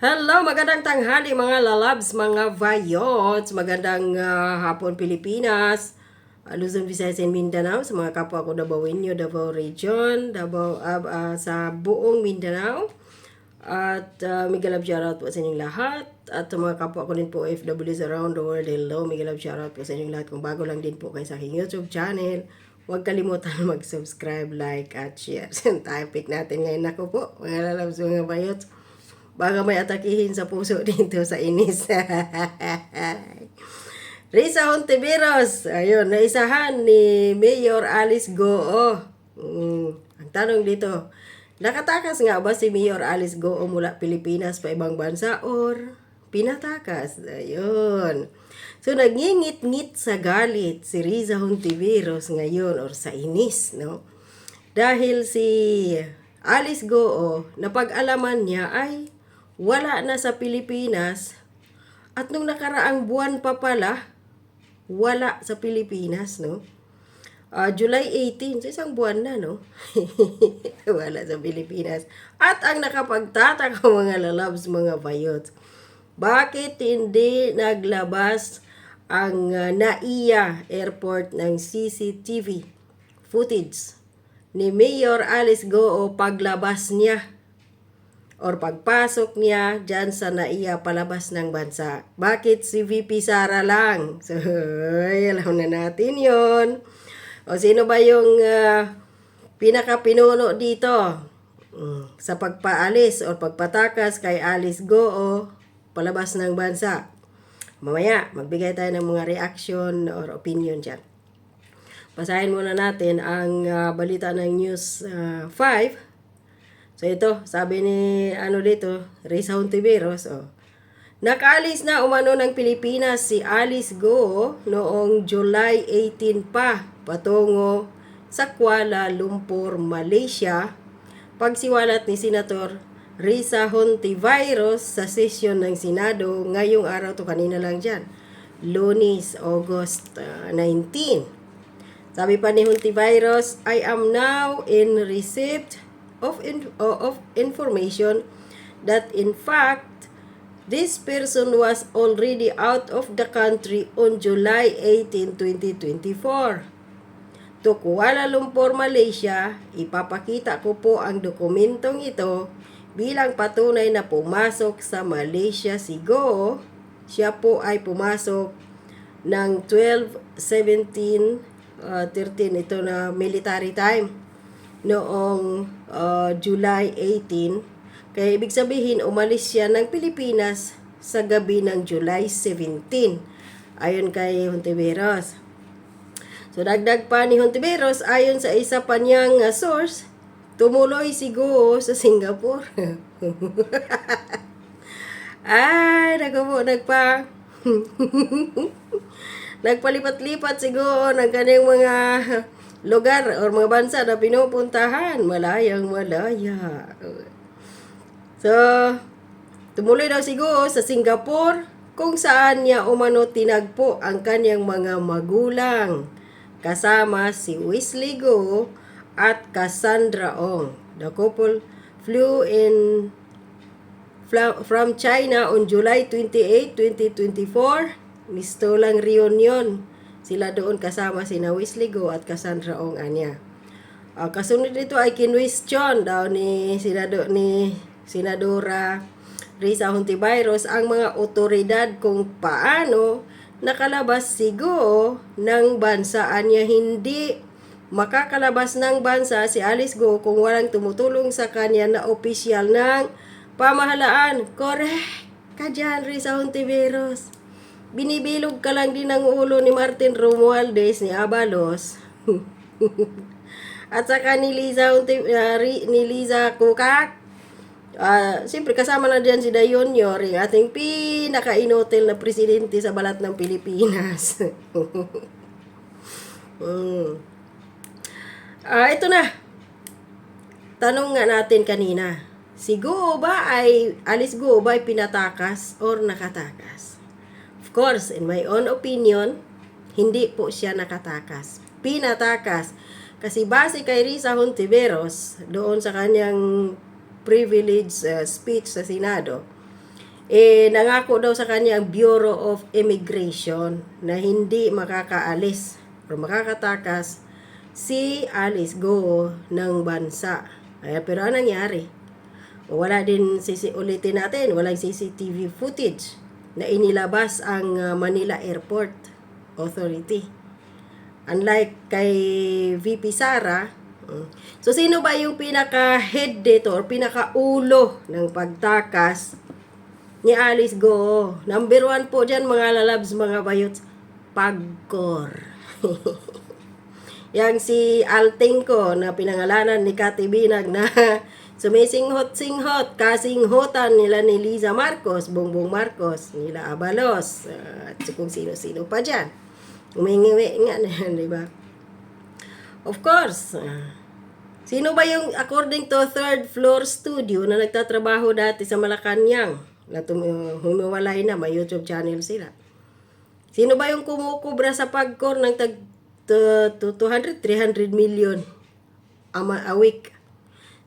Hello, magandang tanghali mga lalabs, mga vayots, magandang ah, hapon Pilipinas, uh, Luzon, Visayas, and Mindanao, sa mga kapwa ko Dabawenyo, Davao Region, Davao, ah, ah, sa buong Mindanao, at uh, mega love shoutout po sa inyong lahat, at sa mga kapwa ko din po OFWs around the world, hello, mega love shoutout po sa inyong lahat, kung bago lang din po kayo sa aking YouTube channel, Huwag kalimutan mag-subscribe, like, at share. Topic natin ngayon ako po, mga lalabs, mga bayots. Baka may atakihin sa puso dito sa inis. Risa Hontiveros, ayun, naisahan ni Mayor Alice Goo. Mm, ang tanong dito, nakatakas nga ba si Mayor Alice Goo mula Pilipinas pa ibang bansa or pinatakas? Ayun. So, nagngingit-ngit sa galit si Riza Hontiveros ngayon or sa inis, no? Dahil si Alice Goo, napag-alaman niya ay wala na sa Pilipinas at nung nakaraang buwan pa pala, wala sa Pilipinas, no? Ah, July 18, so isang buwan na, no? wala sa Pilipinas. At ang nakapagtataka mga lalabs, mga bayot, bakit hindi naglabas ang uh, NAIA Airport ng CCTV footage ni Mayor Alice Goo paglabas niya or pagpasok niya dyan sa NAIA palabas ng bansa. Bakit si VP Sara lang? So, ay, alam na natin yon. O sino ba yung uh, pinaka-pinuno dito? Mm, sa pagpaalis o pagpatakas kay Alice Goo palabas ng bansa. Mamaya, magbigay tayo ng mga reaction or opinion dyan. Basahin muna natin ang uh, balita ng News uh, 5. So ito, sabi ni ano dito, Risa Hontiveros, oh. Nakaalis na umano ng Pilipinas si Alice Go noong July 18 pa patungo sa Kuala Lumpur, Malaysia. Pagsiwalat ni Senator Risa Hontiveros sa sesyon ng Senado ngayong araw to kanina lang dyan. Lunes, August uh, 19. Sabi pa ni Hontiveros, I am now in receipt of, in, uh, of information that in fact this person was already out of the country on July 18, 2024 to Kuala Lumpur, Malaysia, ipapakita ko po ang dokumentong ito bilang patunay na pumasok sa Malaysia si Go. Siya po ay pumasok ng 12, 17, uh, 13 ito na military time noong uh, July 18. Kaya ibig sabihin umalis siya ng Pilipinas sa gabi ng July 17. Ayon kay Hontiveros. So dagdag pa ni Hontiveros ayon sa isa pa niyang uh, source, tumuloy si Go sa Singapore. Ay, naku po, nagpa... Nagpalipat-lipat si Go ng kanyang mga lugar or mga bansa na pinupuntahan. Malayang malaya. So, tumuloy daw si Go sa Singapore kung saan niya umano tinagpo ang kanyang mga magulang kasama si Wesley Go at Cassandra Ong. The couple flew in from China on July 28, 2024. Misto lang reunion. Sila doon kasama si na Wesley Go at Cassandra Ong anya. Uh, kasunod dito ay kinwestiyon daw ni Senado ni Senadora Risa Hontiveros ang mga otoridad kung paano nakalabas si Go ng bansa anya hindi makakalabas ng bansa si Alice Go kung walang tumutulong sa kanya na opisyal ng pamahalaan. Correct! Ka dyan, Risa Hontiveros. Binibilog ka lang din ng ulo ni Martin Romualdez ni Abalos. At saka ni Liza, uh, ni Liza Kukak. Uh, Siyempre, kasama na dyan si Dayon Yor, yung ating pinaka-inotel na presidente sa balat ng Pilipinas. mm. Ah, ito na. Tanong nga natin kanina. Si Go ba ay, Alice Go ba ay pinatakas or nakatakas? Course, in my own opinion, hindi po siya nakatakas. Pinatakas. Kasi base kay Risa Hontiveros, doon sa kanyang privilege uh, speech sa Senado, eh, nangako daw sa kanya ang Bureau of Immigration na hindi makakaalis o makakatakas si Alice Go ng bansa. Ay, pero anong nangyari? Wala din sisi ulitin natin, walang CCTV footage na inilabas ang uh, Manila Airport Authority. Unlike kay VP Sara, mm, so sino ba yung pinaka-head dito or pinaka-ulo ng pagtakas ni Alice Go? Number one po dyan mga lalabs, mga bayots, Pagcor. Yang si Altingko na pinangalanan ni Kati Binag na sumisinghot-singhot, kasinghotan nila ni Liza Marcos, Bongbong Marcos, nila Abalos, uh, at kung sino-sino pa dyan. Umingiwi nga na yan, di ba? Of course, ah, sino ba yung according to third floor studio na nagtatrabaho dati sa Malacanang na tum- uh, humiwalay na, may YouTube channel sila. Sino ba yung kumukubra sa pagkor ng tag to, to 200, 300 million a, a week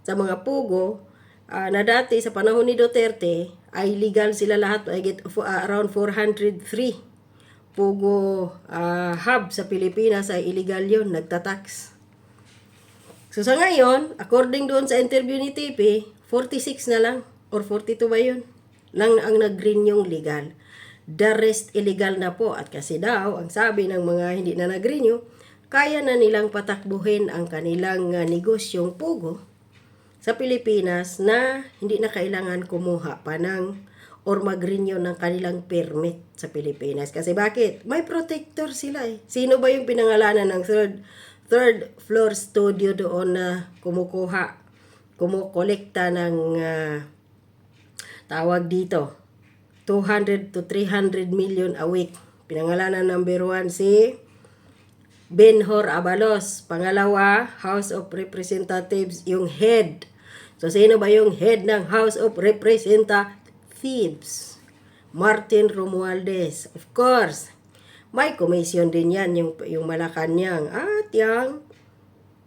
sa mga pugo ah, na dati sa panahon ni Duterte ay legal sila lahat ay get ah, around 403 pugo ah, hub sa Pilipinas ay illegal yon nagtatax So sa ngayon, according doon sa interview ni TP, 46 na lang or 42 ba yun? Lang ang nag-green yung legal. The rest illegal na po at kasi daw, ang sabi ng mga hindi na nag-green yung, kaya na nilang patakbuhin ang kanilang uh, negosyong pugo sa Pilipinas na hindi na kailangan kumuha pa ng or mag-renew ng kanilang permit sa Pilipinas. Kasi bakit? May protector sila eh. Sino ba yung pinangalanan ng third third floor studio doon na kumukuha, kumukolekta ng ah, tawag dito, 200 to 300 million a week. Pinangalanan number one si Benhor Abalos. Pangalawa, House of Representatives, yung head. So, sino ba yung head ng House of Representatives? Martin Romualdez. Of course, may commission din yan, yung, yung Malacanang. At yung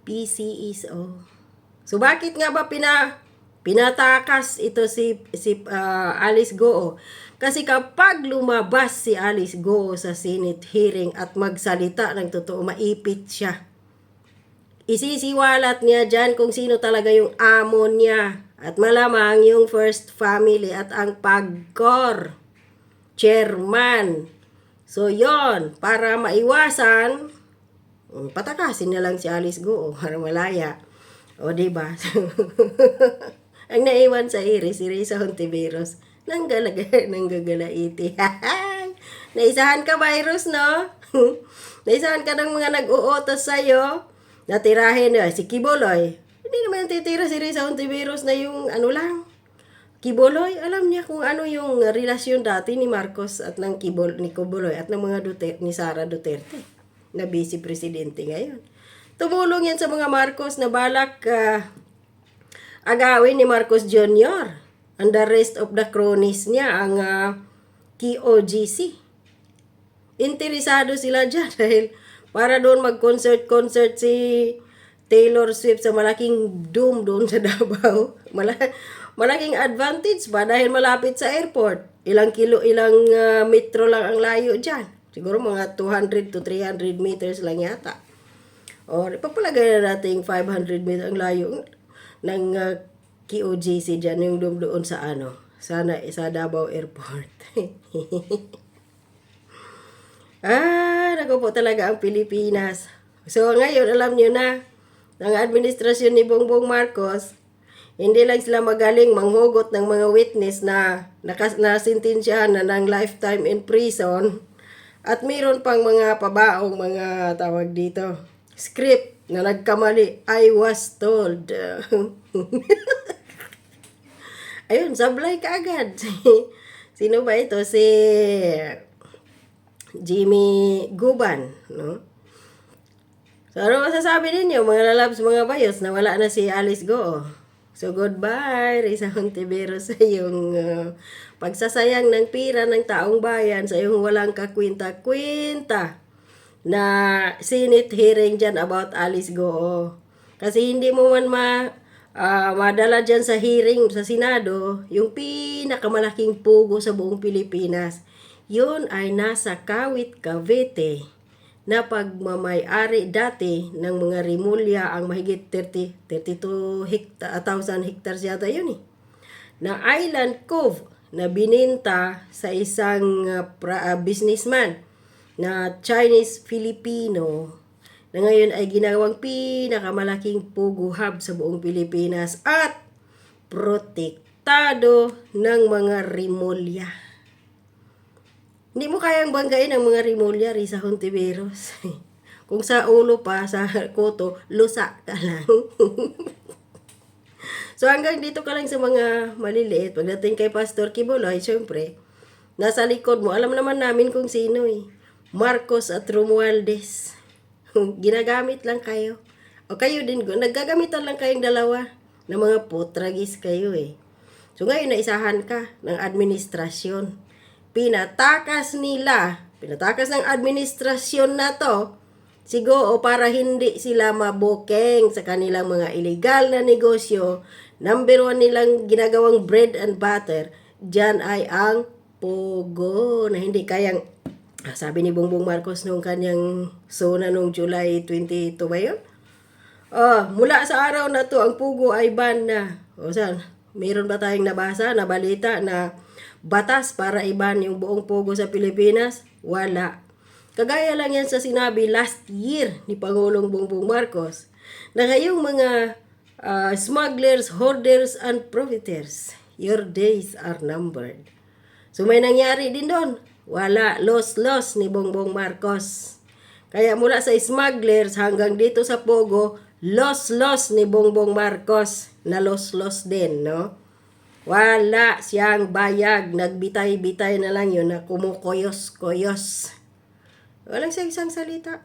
PCSO. So, bakit nga ba pina, pinatakas ito si, si ah, Alice Goo? Kasi kapag lumabas si Alice Goo sa Senate hearing at magsalita ng totoo, maipit siya. Isisiwalat niya dyan kung sino talaga yung amo niya. At malamang yung first family at ang pagkor. Chairman. So, yon para maiwasan, mm, patakasin na lang si Alice Goo para malaya. O, ba? ang naiwan sa Iris, si Risa Hontiveros, nanggalaga, nanggagalaiti. Naisahan ka, virus, no? Naisahan ka ng mga nag-uutos sa'yo. Natirahin, eh, si Kiboloy. Hindi naman titira si Risa Hontiveros na yung ano lang, Kiboloy, alam niya kung ano yung relasyon dati ni Marcos at ng Kibol, ni Kiboloy at ng mga Duterte, ni Sara Duterte na vice presidente ngayon. Tumulong yan sa mga Marcos na balak ah, agawin ni Marcos Jr. And the rest of the cronies niya, ang uh, KOGC. Interesado sila dyan dahil para doon mag-concert-concert si Taylor Swift sa malaking doom doon sa Davao. Mala- malaking advantage ba dahil malapit sa airport. Ilang kilo, ilang ah, metro lang ang layo dyan. Siguro mga 200 to 300 meters lang yata. O, ipapalagay na natin 500 meters ang layo ng uh, KOGC dyan, yung doon doon sa ano, sana sa Davao Airport. ah, naku po talaga ang Pilipinas. So ngayon, alam nyo na, ng administrasyon ni Bongbong Marcos, hindi lang sila magaling manghugot ng mga witness na nakas na ng lifetime in prison at mayroon pang mga pabaong mga tawag dito script na nagkamali. I was told. Ayun sablay ka agad. Sino ba ito? Si Jimmy Guban no So, ano masasabi ninyo, mga lalabs, mga bayos, na wala na si Alice Go? So, goodbye, Risa Hontivero, sa iyong uh, pagsasayang ng pira ng taong bayan, sa iyong walang kakwinta-kwinta na Senate hearing dyan about Alice Go. Kasi hindi mo man ma ah, madala dyan sa hearing sa Senado, yung pinakamalaking pugo sa buong Pilipinas, yun ay nasa Kawit, Cavite na pagmamayari dati ng mga rimulya ang mahigit 30, 32 hekta, 1,000 hectares yata yun eh. Na Island Cove na bininta sa isang ah, pra- ah, businessman na Chinese-Filipino na ngayon ay ginawang pinakamalaking pugo hub sa buong Pilipinas at protektado ng mga rimulya. Hindi mo kayang banggain ang mga rimulya, Risa Hontiveros. Kung sa ulo pa, sa koto, lusa ka lang. so hanggang dito ka lang sa mga maliliit. Pagdating kay Pastor Kibuloy, syempre, nasa likod mo, alam naman namin kung sino eh. Marcos at Romualdez. Ginagamit lang kayo. O kayo din, naggagamitan lang kayong dalawa ng mga putragis kayo eh. So ngayon, naisahan ka ng administrasyon pinatakas nila, pinatakas ng administrasyon na to, siguro para hindi sila mabokeng sa kanilang mga illegal na negosyo, number one nilang ginagawang bread and butter, dyan ay ang pogo na hindi kayang, ah, sabi ni Bongbong Marcos nung kanyang sona nung July 22 ba yun? Oh, mula sa araw na to, ang pugo ay ban na. O saan? Meron ba tayong nabasa na balita na batas para iban yung buong pugo sa Pilipinas? Wala. Kagaya lang yan sa sinabi last year ni Pangulong Bongbong Marcos na ngayong mga ah, smugglers, hoarders, and profiteers, your days are numbered. So may nangyari din doon. Wala. Loss-loss ni Bongbong Marcos. Kaya mula sa smugglers hanggang dito sa Pogo, loss-loss ni Bongbong Marcos na loss-loss din, no? Wala siyang bayag. Nagbitay-bitay na lang yun na kumukoyos-koyos. Walang sa isang salita.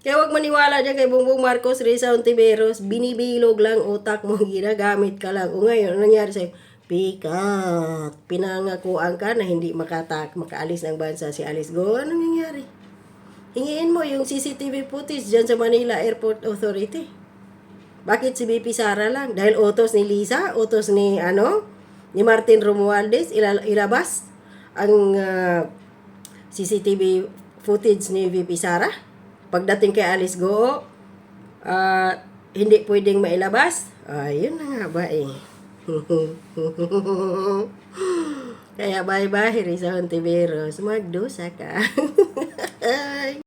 Kaya huwag maniwala dyan kay Bongbong Marcos, Risa Ontiveros, binibilog lang utak mo, ginagamit ka lang. O ngayon, ano nangyari sa'yo? Pikat. Pinangakuan ka na hindi makatak, makaalis ng bansa si Alice Go. Anong nangyari? Hingiin mo yung CCTV footage dyan sa Manila Airport Authority. Bakit si BP Sara lang? Dahil utos ni Lisa, utos ni ano, ni Martin Romualdez ila- ilabas ang ah, CCTV footage ni VP Sara. Pagdating kay Alice Go, ah, hindi pwedeng mailabas. Ayun na nga ba eh. Kaya bye-bye, Rizal Ontiveros. Magdusa ka.